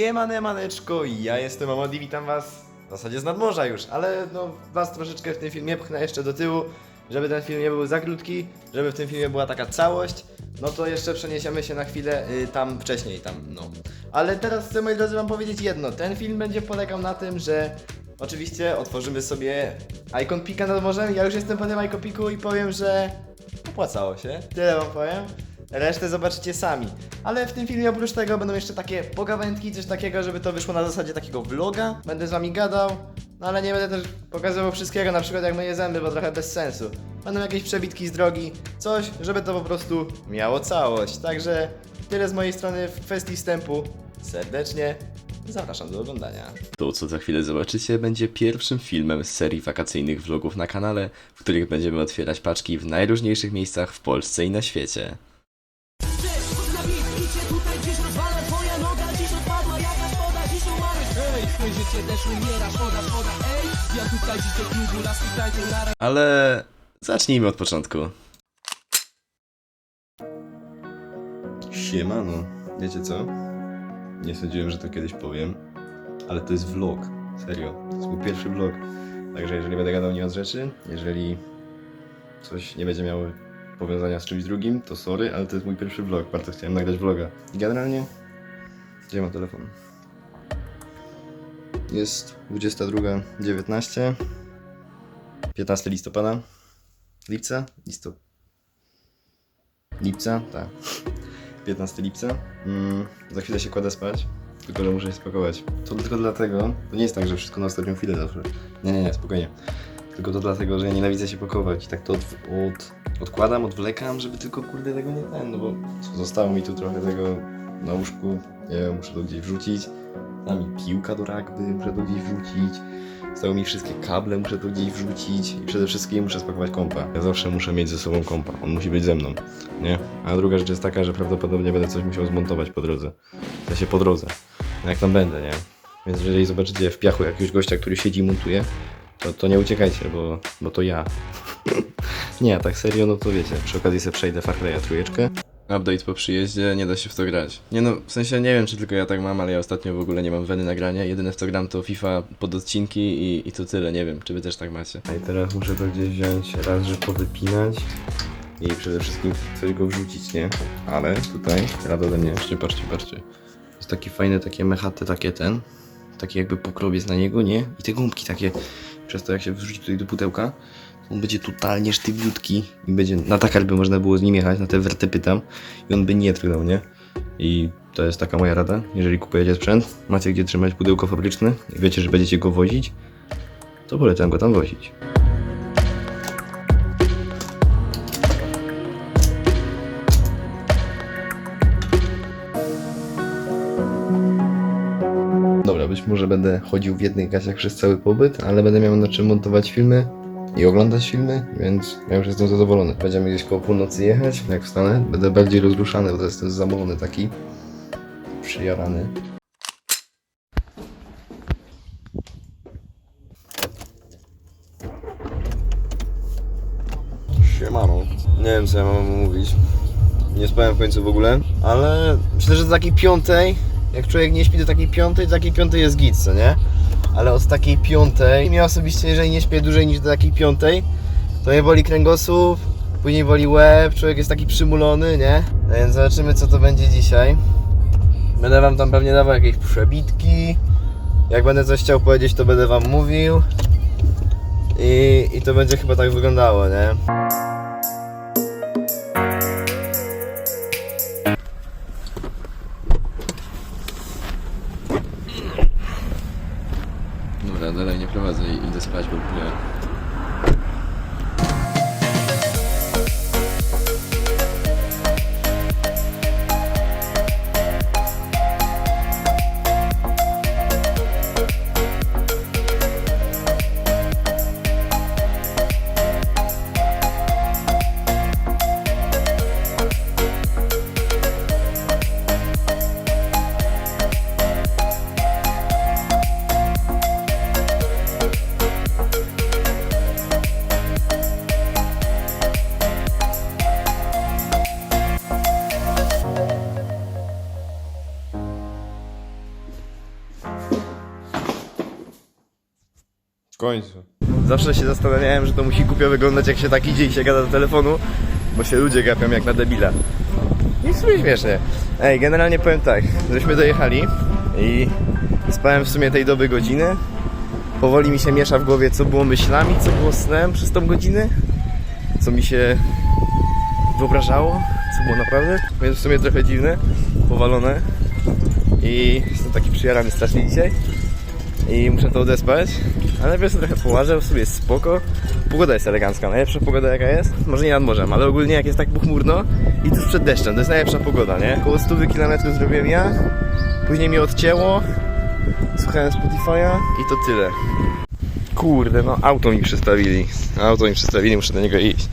Siemane maneczko, ja jestem Amodi, witam was w zasadzie z nadmorza już, ale no was troszeczkę w tym filmie pchnę jeszcze do tyłu, żeby ten film nie był za krótki, żeby w tym filmie była taka całość, no to jeszcze przeniesiemy się na chwilę y, tam wcześniej, tam no. Ale teraz chcę moi drodzy wam powiedzieć jedno, ten film będzie polegał na tym, że oczywiście otworzymy sobie Icon Pika nad morzem, ja już jestem po tym Piku i powiem, że opłacało się, tyle wam powiem. Resztę zobaczycie sami. Ale w tym filmie oprócz tego będą jeszcze takie pogawędki, coś takiego, żeby to wyszło na zasadzie takiego vloga. Będę z wami gadał, no ale nie będę też pokazywał wszystkiego, na przykład jak myję zęby, bo trochę bez sensu. Będą jakieś przebitki z drogi, coś, żeby to po prostu miało całość. Także tyle z mojej strony w kwestii wstępu. Serdecznie zapraszam do oglądania. To, co za chwilę zobaczycie, będzie pierwszym filmem z serii wakacyjnych vlogów na kanale, w których będziemy otwierać paczki w najróżniejszych miejscach w Polsce i na świecie. Też umiera, Ej, ja tutaj dziś do klubu, tańczą na Ale zacznijmy od początku. Siemano, wiecie co? Nie sądziłem, że to kiedyś powiem, ale to jest vlog, serio. To jest mój pierwszy vlog. Także jeżeli będę gadał nie od rzeczy, jeżeli coś nie będzie miało powiązania z czymś drugim, to sorry, ale to jest mój pierwszy vlog. Bardzo chciałem nagrać vloga. I generalnie, gdzie mam telefon? Jest 22.19 15 listopada Lipca? Listop... Lipca? Tak. 15 lipca. Mm, za chwilę się kładę spać, tylko że muszę się spakować. To tylko dlatego, to nie jest tak, że wszystko na ostatnią chwilę zawsze. Nie, nie, nie, spokojnie. Tylko to dlatego, że ja nienawidzę się pakować i tak to od, od, odkładam, odwlekam, żeby tylko kurde tego nie ten, no bo zostało mi tu trochę tego na łóżku, wiem, muszę to gdzieś wrzucić. Tam mi piłka do rugby, muszę to gdzieś wrzucić. Stały mi wszystkie kable, muszę to gdzieś wrzucić i przede wszystkim muszę spakować kompa. Ja zawsze muszę mieć ze sobą kompa, on musi być ze mną, nie? A druga rzecz jest taka, że prawdopodobnie będę coś musiał zmontować po drodze. W sensie po drodze, jak tam będę, nie? Więc jeżeli zobaczycie w piachu jakiegoś gościa, który siedzi i montuje, to, to nie uciekajcie, bo, bo to ja. nie, tak serio, no to wiecie, przy okazji sobie przejdę Far Cry'a trójeczkę. Update po przyjeździe, nie da się w to grać. Nie no, w sensie nie wiem, czy tylko ja tak mam, ale ja ostatnio w ogóle nie mam weny nagrania. Jedyne w co gram to FIFA pod odcinki i, i to tyle, nie wiem, czy wy też tak macie. A i teraz muszę to gdzieś wziąć, raz, że powypinać i przede wszystkim coś go wrzucić, nie? Ale tutaj, rada ode mnie, patrzcie, patrzcie, patrzcie. Jest taki fajny, takie mechaty, takie ten, taki jakby pokrobiec na niego, nie? I te gumki takie, przez to jak się wrzuci tutaj do pudełka, on będzie totalnie sztywniutki i będzie, na takar by można było z nim jechać, na te wertepy tam i on by nie trgnął, nie? I to jest taka moja rada, jeżeli kupujecie sprzęt, macie gdzie trzymać pudełko fabryczne i wiecie, że będziecie go wozić, to polecam go tam wozić. Dobra, być może będę chodził w jednych gaciach przez cały pobyt, ale będę miał na czym montować filmy i oglądać filmy, więc ja już jestem zadowolony. Będziemy gdzieś koło północy jechać, jak wstanę, będę bardziej rozruszany, bo jestem zamulony taki, przyjarany. Siemano. Nie wiem co ja mam mówić. Nie spałem w końcu w ogóle, ale myślę, że do takiej piątej, jak człowiek nie śpi do takiej piątej, do takiej piątej jest git, co nie? Ale od takiej piątej, mnie osobiście, jeżeli nie śpię dłużej niż do takiej piątej, to mnie boli kręgosłup, później boli łeb, człowiek jest taki przymulony, nie? Więc zobaczymy co to będzie dzisiaj. Będę wam tam pewnie dawał jakieś przebitki. Jak będę coś chciał powiedzieć, to będę wam mówił. I, I to będzie chyba tak wyglądało, nie? Dobra, dalej nie prowadzę i idę spać, bo końcu. Zawsze się zastanawiałem, że to musi głupio wyglądać jak się tak idzie i się gada do telefonu, bo się ludzie gapią jak na debila. I w sumie śmiesznie. Ej, generalnie powiem tak, żeśmy dojechali i spałem w sumie tej doby godzinę. Powoli mi się miesza w głowie, co było myślami, co było snem przez tą godzinę, co mi się wyobrażało, co było naprawdę. Więc w sumie trochę dziwne, powalone. I jestem taki przyjarany strasznie dzisiaj. I muszę to odespać. Ale najpierw sobie trochę połażę, w sobie jest spoko. Pogoda jest elegancka, najlepsza pogoda jaka jest. Może nie nad morzem, ale ogólnie jak jest tak pochmurno i tuż przed deszczem, to jest najlepsza pogoda, nie? Około 100 km zrobiłem ja, później mi odcięło, słuchałem Spotify'a i to tyle. Kurde, no auto mi przystawili. Auto mi przystawili, muszę do niego iść.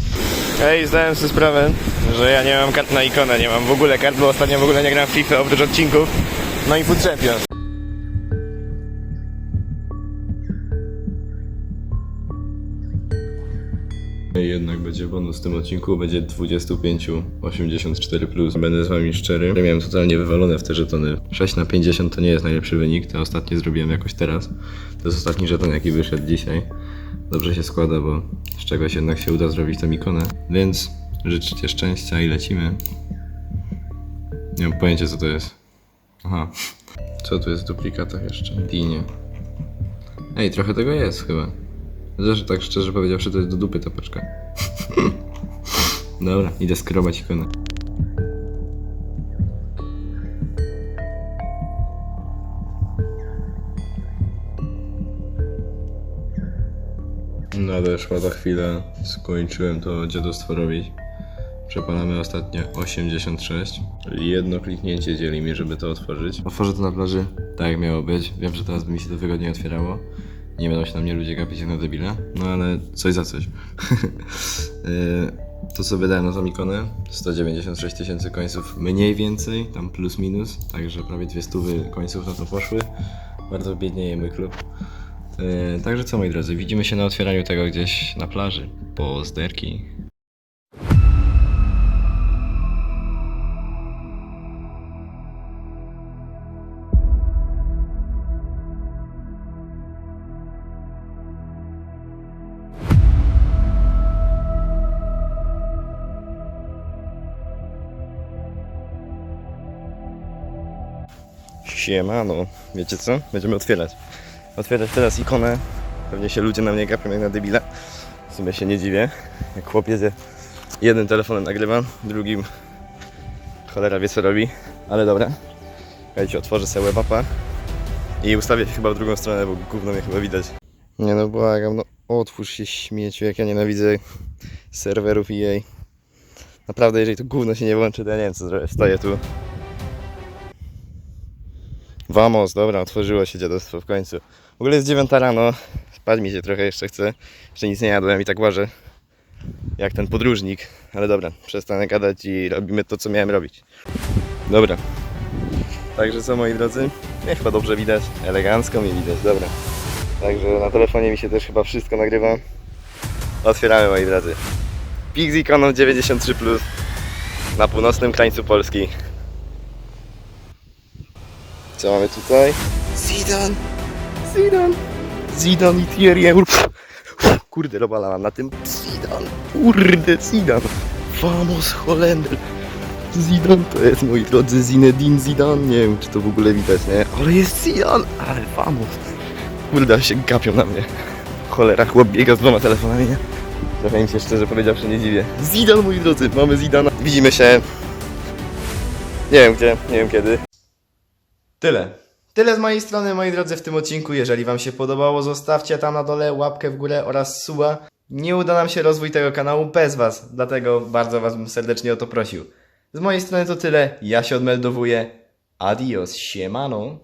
Hej, zdałem sobie sprawę, że ja nie mam kart na ikonę, nie mam w ogóle kart, bo ostatnio w ogóle nie gram w FIFA oprócz odcinków. No i Food Champions. Jednak będzie bonus w tym odcinku, będzie 25, 84 plus. Będę z wami szczery. Miałem totalnie wywalone w te żetony. 6 na 50 to nie jest najlepszy wynik, te ostatnie zrobiłem jakoś teraz. To jest ostatni żeton jaki wyszedł dzisiaj. Dobrze się składa, bo z czegoś jednak się uda zrobić tą ikonę. Więc życzcie szczęścia i lecimy. Nie mam pojęcia co to jest. Aha. Co tu jest w duplikatach jeszcze? Dinie. Ej, trochę tego jest chyba. Zresztą tak szczerze powiedziawszy, to jest do dupy ta paczka. Dobra, idę skrobać ikonę. Nadeszła ta chwila, skończyłem to dziadostwo robić. Przepalamy ostatnio 86. Jedno kliknięcie dzieli mi, żeby to otworzyć. Otworzę to na plaży, tak jak miało być. Wiem, że teraz by mi się to wygodnie otwierało. Nie będą się na mnie ludzie gapić jak na debile. No ale coś za coś. Yy, to co wydałem na tą ikonę 196 tysięcy końców mniej więcej, tam plus minus. Także prawie dwie stówy końców na to poszły. Bardzo biedniejemy klub. Yy, także co moi drodzy, widzimy się na otwieraniu tego gdzieś na plaży. Po zderki. Siemano, wiecie co? Będziemy otwierać. Otwierać teraz ikonę. Pewnie się ludzie na mnie gapią jak na debila. W sumie się nie dziwię. Jak chłopiec je jednym telefonem nagrywam, drugim cholera wie co robi. Ale dobra. Słuchajcie, otworzę sobie webapa i ustawię się chyba w drugą stronę, bo gówno mnie chyba widać. Nie no, błagam, no otwórz się śmieciu, jak ja nienawidzę serwerów EA. Naprawdę, jeżeli to gówno się nie włączy, to ja nie wiem co zrobię. Stoję tu, Vamos, dobra, otworzyło się dziadostwo w końcu. W ogóle jest dziewiąta rano, spać mi się trochę jeszcze chce. Jeszcze nic nie jadłem i tak łażę. Jak ten podróżnik. Ale dobra, przestanę gadać i robimy to, co miałem robić. Dobra. Także co, moi drodzy? Mnie chyba dobrze widać. Elegancko mnie widać, dobra. Także na telefonie mi się też chyba wszystko nagrywa. Otwieramy, moi drodzy. Pixie Canon 93 Plus na północnym krańcu Polski. Co mamy tutaj? Zidane! Zidane! Zidane i Thierry uff, Kurde, robala mam na tym. Zidane! Kurde, Zidane! Vamos, Holender! Zidane to jest, moi drodzy, Zinedine Zidane. Nie wiem, czy to w ogóle widać, nie? Ale jest Zidane! Ale vamos! Kurde, się gapią na mnie. Cholera, chłop biega z dwoma telefonami, nie? Trochę im się szczerze powiedziawszy nie dziwię. Zidane, moi drodzy, mamy Zidana. Widzimy się... Nie wiem gdzie, nie wiem kiedy. Tyle. Tyle z mojej strony, moi drodzy, w tym odcinku. Jeżeli Wam się podobało, zostawcie tam na dole łapkę w górę oraz suba. Nie uda nam się rozwój tego kanału bez Was, dlatego bardzo Was bym serdecznie o to prosił. Z mojej strony to tyle. Ja się odmeldowuję. Adios, siemano.